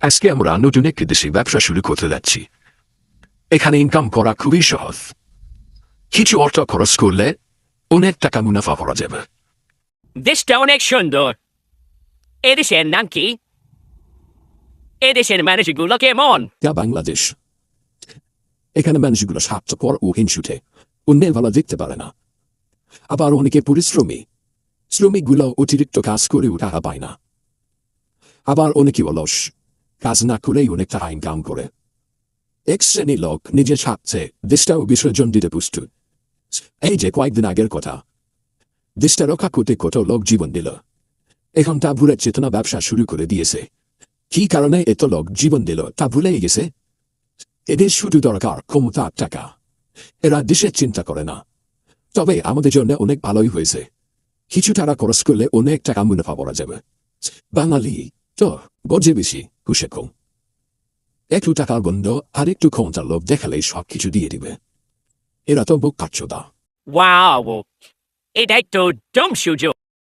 আজকে আমরা নতুন একটি দেশে ব্যবসা শুরু করতে যাচ্ছি। এখানে ইনকাম করা খুবই সহজ। কিছু অর্থ খরচ করলে অনেক টাকা মুনাফা করা যাবে। দেশটা অনেক সুন্দর। এদেশের নাম কি? এদেশের মানুষগুলো কেমন? যা বাংলাদেশ। এখানে মানুষগুলো স্বার্থপর ও হিংসুটে। অন্যের ভালো দেখতে পারে না। আবার অনেকে পরিশ্রমী। শ্রমিকগুলো অতিরিক্ত কাজ করেও টাকা পায় না। আবার অনেকে অলস। কাজ না করেই অনেক টাকা ইনকাম করে এক শ্রেণির লোক নিজের স্বার্থে দেশটাও বিসর্জন দিতে প্রস্তুত এই যে কয়েকদিন আগের কথা দেশটা রক্ষা করতে কত লোক জীবন দিল এখন তা ভুলে চেতনা ব্যবসা শুরু করে দিয়েছে কি কারণে এত লোক জীবন দিল তা ভুলেই গেছে এদের শুধু দরকার ক্ষমতা টাকা এরা দেশের চিন্তা করে না তবে আমাদের জন্য অনেক ভালোই হয়েছে কিছু টাকা খরচ করলে অনেক টাকা মুনাফা করা যাবে বাঙালি তো গজে বেশি কম একটু টাকার গন্ধ আর একটু ক্ষমতার লোভ দেখালেই সব কিছু দিয়ে দিবে। এরা তো বুক কাটছ দা এটা একটু